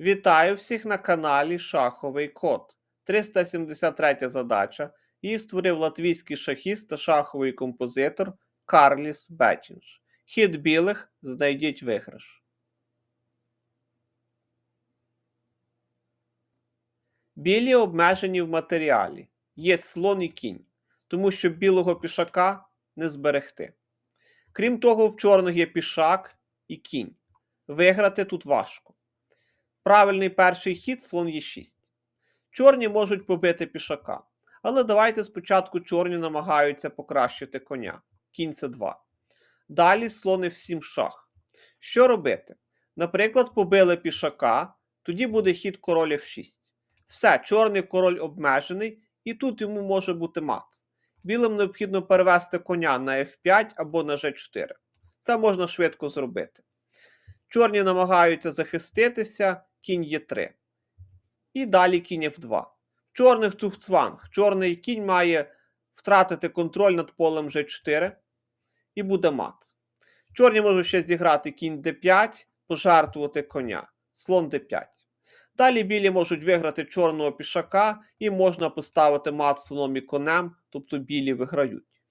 Вітаю всіх на каналі Шаховий Код. 373 задача. Її створив латвійський шахіст та шаховий композитор Карліс Бетінш. Хід білих знайдіть виграш. Білі обмежені в матеріалі. Є слон і кінь, тому що білого пішака не зберегти. Крім того, в чорних є пішак і кінь. Виграти тут важко. Правильний перший хід слон є 6. Чорні можуть побити пішака. Але давайте спочатку чорні намагаються покращити коня. Кінь це 2. Далі слони в 7 шах. Що робити? Наприклад, побили пішака, тоді буде хід король F6. Все, чорний король обмежений, і тут йому може бути мат. Білим необхідно перевести коня на F5 або на G4. Це можна швидко зробити. Чорні намагаються захиститися, кінь є 3. І далі кінь F2. В чорних цухцванг. Чорний кінь має втратити контроль над полем G4 і буде мат. Чорні можуть ще зіграти кінь D5, пожертвувати коня, слон D5. Далі білі можуть виграти чорного пішака і можна поставити мат слоном і конем, тобто білі виграють.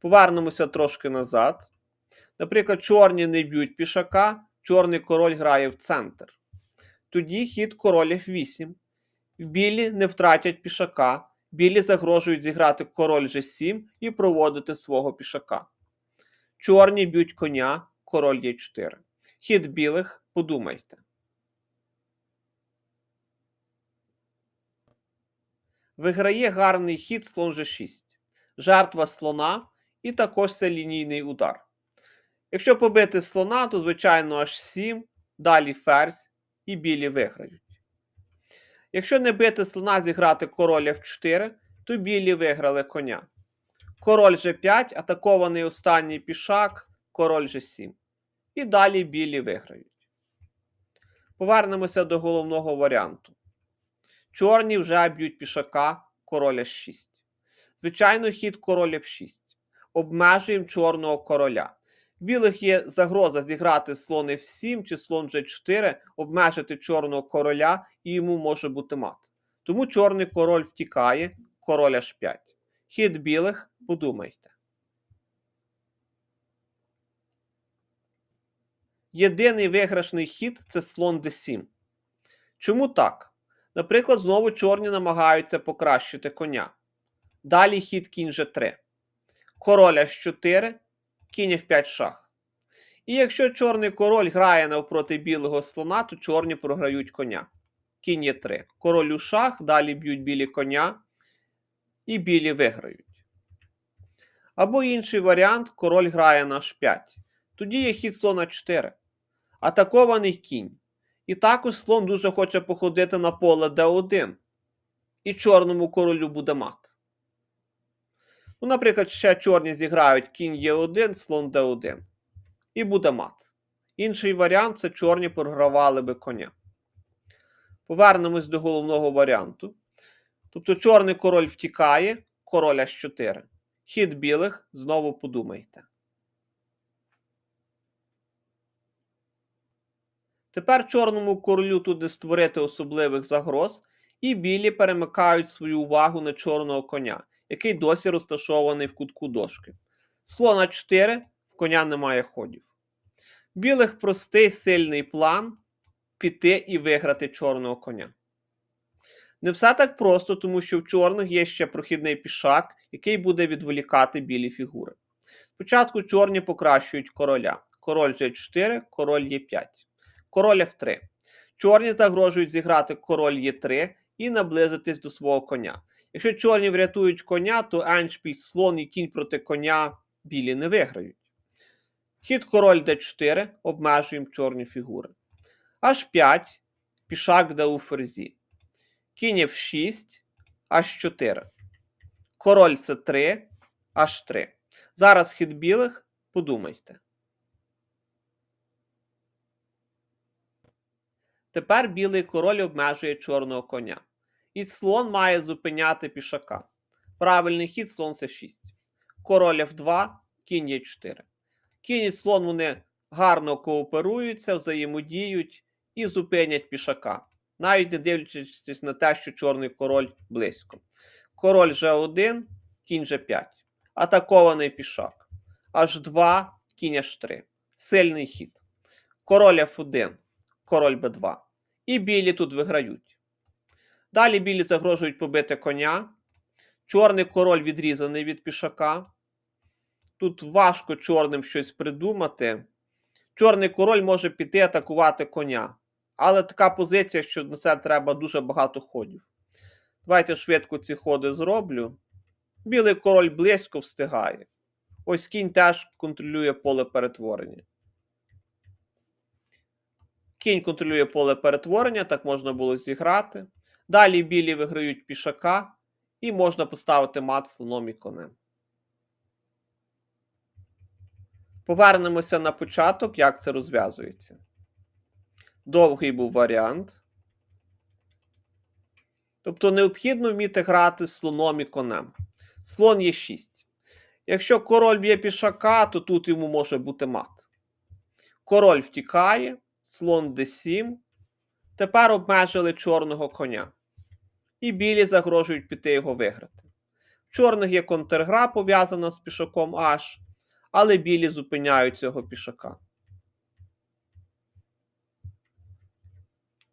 Повернемося трошки назад. Наприклад, чорні не б'ють пішака, чорний король грає в центр. Тоді хід король F8. Білі не втратять пішака, білі загрожують зіграти король G7 і проводити свого пішака. Чорні б'ють коня, король Е4. Хід білих, подумайте. Виграє гарний хід слон G6. Жертва слона і також це лінійний удар. Якщо побити слона, то, звичайно, аж 7, далі ферзь і білі виграють. Якщо не бити слона, зіграти король F4, то білі виграли коня. Король G5, атакований останній пішак, король G7. І далі білі виграють. Повернемося до головного варіанту. Чорні вже б'ють пішака король H6. Звичайно, хід король F6. Обмежуємо чорного короля. Білих є загроза зіграти слон F7 чи слон G4, обмежити чорного короля і йому може бути мат. Тому чорний король втікає, король H5. Хід білих, подумайте. Єдиний виграшний хід це слон D7. Чому так? Наприклад, знову чорні намагаються покращити коня. Далі хід кінь G3. Король H4, кінь F5 шах. І якщо чорний король грає навпроти білого слона, то чорні програють коня. Кінь є 3. Король у шах, далі б'ють білі коня, і білі виграють. Або інший варіант: король грає на H5. Тоді є хід слона 4. Атакований кінь. І також слон дуже хоче походити на поле d1. І чорному королю буде мат. Ну, наприклад, ще чорні зіграють кінь Е1, слон d1. І буде мат. Інший варіант це чорні програвали би коня. Повернемось до головного варіанту. Тобто чорний король втікає, король H4. Хід білих знову подумайте. Тепер чорному королю тут не створити особливих загроз, і білі перемикають свою увагу на чорного коня, який досі розташований в кутку дошки. Слона 4 в коня немає ходів. Білих простий сильний план піти і виграти чорного коня. Не все так просто, тому що в чорних є ще прохідний пішак, який буде відволікати білі фігури. Спочатку чорні покращують короля. Король G4, король Е5. Король F3. Чорні загрожують зіграти король Е3 і наблизитись до свого коня. Якщо чорні врятують коня, то еншпіль, слон і кінь проти коня білі не виграють. Хід король d4 обмежуємо чорні фігури. H5, пішак де у ферзі. Кінь F6, H4. Король С3, H3. Зараз хід білих, подумайте. Тепер білий король обмежує чорного коня. І слон має зупиняти пішака. Правильний хід слон С6. Король F2, кінь Е4. Кінь і слон вони гарно кооперуються, взаємодіють і зупинять пішака, навіть не дивлячись на те, що чорний король близько. Король G1, кінь G5. Атакований пішак. H2, кінь H3. Сильний хід. Король F1, король b2. І білі тут виграють. Далі білі загрожують побити коня. Чорний король відрізаний від пішака. Тут важко чорним щось придумати. Чорний король може піти атакувати коня. Але така позиція, що на це треба дуже багато ходів. Давайте швидко ці ходи зроблю. Білий король близько встигає. Ось кінь теж контролює поле перетворення. Кінь контролює поле перетворення, так можна було зіграти. Далі білі виграють пішака, і можна поставити мат слоном і конем. Повернемося на початок, як це розв'язується. Довгий був варіант. Тобто необхідно вміти грати з слоном і конем. Слон є 6. Якщо король б'є пішака, то тут йому може бути мат. Король втікає, слон d7. Тепер обмежили чорного коня. І білі загрожують піти його виграти. В чорних є контргра пов'язана з пішаком H, але білі зупиняють цього пішака.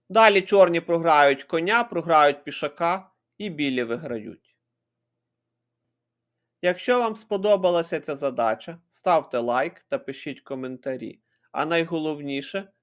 Далі чорні програють коня, програють пішака і білі виграють. Якщо вам сподобалася ця задача, ставте лайк та пишіть коментарі. А найголовніше